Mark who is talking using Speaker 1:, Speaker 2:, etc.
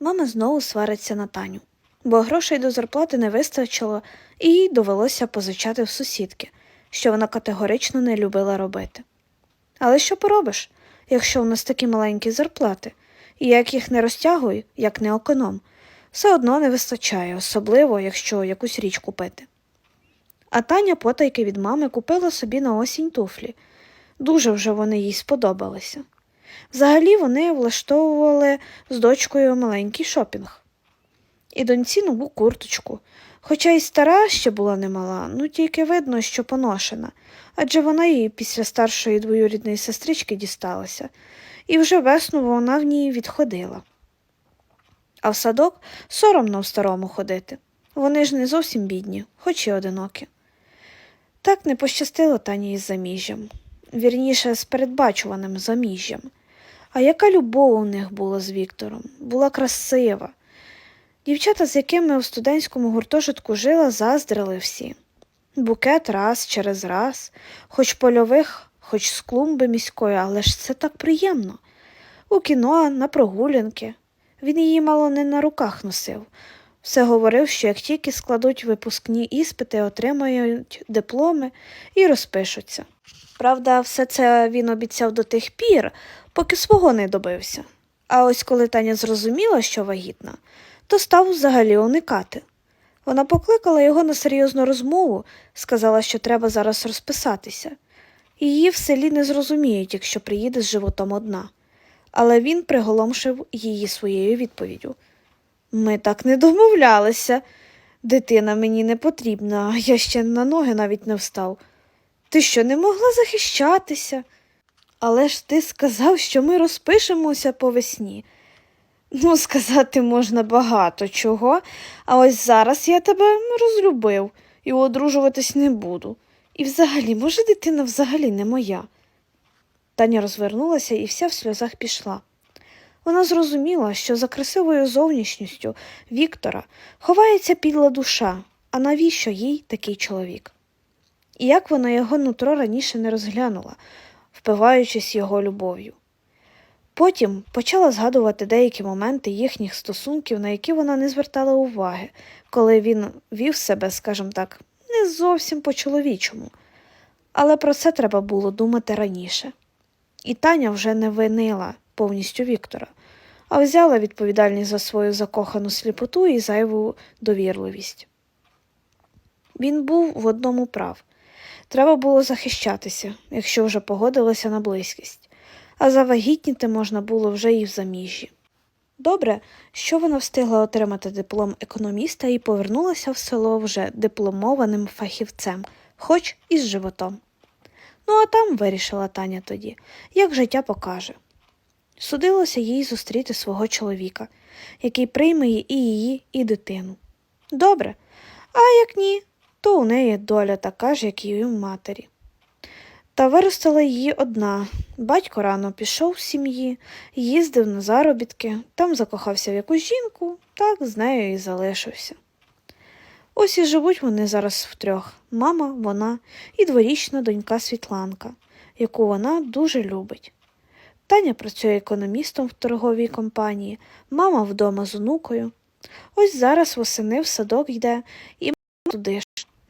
Speaker 1: Мама знову свариться на Таню, бо грошей до зарплати не вистачило, і їй довелося позичати в сусідки, що вона категорично не любила робити. Але що поробиш, якщо у нас такі маленькі зарплати, і як їх не розтягую, як не економ, все одно не вистачає, особливо, якщо якусь річ купити. А Таня потайки від мами купила собі на осінь туфлі. Дуже вже вони їй сподобалися. Взагалі вони влаштовували з дочкою маленький шопінг. І доньці нову курточку, хоча й стара ще була немала, ну тільки видно, що поношена, адже вона їй після старшої двоюрідної сестрички дісталася, і вже весну вона в ній відходила. А в садок соромно в старому ходити. Вони ж не зовсім бідні, хоч і одинокі. Так не пощастило Тані із заміжжям, вірніше, з передбачуваним заміжжям. А яка любов у них була з Віктором, була красива. Дівчата, з якими в студентському гуртожитку жила, заздрили всі. Букет раз через раз, хоч польових, хоч з клумби міської, але ж це так приємно. У кіно, на прогулянки. Він її мало не на руках носив. Все говорив, що як тільки складуть випускні іспити, отримають дипломи і розпишуться. Правда, все це він обіцяв до тих пір, поки свого не добився. А ось коли Таня зрозуміла, що вагітна, то став взагалі уникати. Вона покликала його на серйозну розмову, сказала, що треба зараз розписатися. Її в селі не зрозуміють, якщо приїде з животом одна. Але він приголомшив її своєю відповіддю. Ми так не домовлялися. Дитина мені не потрібна, я ще на ноги навіть не встав. Ти що, не могла захищатися? Але ж ти сказав, що ми розпишемося по весні. Ну, сказати можна багато чого, а ось зараз я тебе розлюбив і одружуватись не буду. І взагалі, може, дитина взагалі не моя. Таня розвернулася і вся в сльозах пішла. Вона зрозуміла, що за красивою зовнішністю Віктора ховається підла душа, а навіщо їй такий чоловік? І як вона його нутро раніше не розглянула, впиваючись його любов'ю. Потім почала згадувати деякі моменти їхніх стосунків, на які вона не звертала уваги, коли він вів себе, скажімо так, не зовсім по-чоловічому. Але про це треба було думати раніше. І Таня вже не винила повністю Віктора, а взяла відповідальність за свою закохану сліпоту і зайву довірливість. Він був в одному прав. Треба було захищатися, якщо вже погодилася на близькість, а завагітніти можна було вже і в заміжжі. Добре, що вона встигла отримати диплом економіста і повернулася в село вже дипломованим фахівцем, хоч і з животом. Ну, а там вирішила Таня тоді, як життя покаже. Судилося їй зустріти свого чоловіка, який прийме і її, і дитину. Добре, а як ні, то у неї доля така ж, як і у матері. Та виростила її одна. Батько рано пішов з сім'ї, їздив на заробітки, там закохався в якусь жінку, так з нею і залишився. Ось і живуть вони зараз втрьох мама, вона і дворічна донька Світланка, яку вона дуже любить. Таня працює економістом в торговій компанії, мама вдома з онукою. Ось зараз восени в садок йде і туди ж.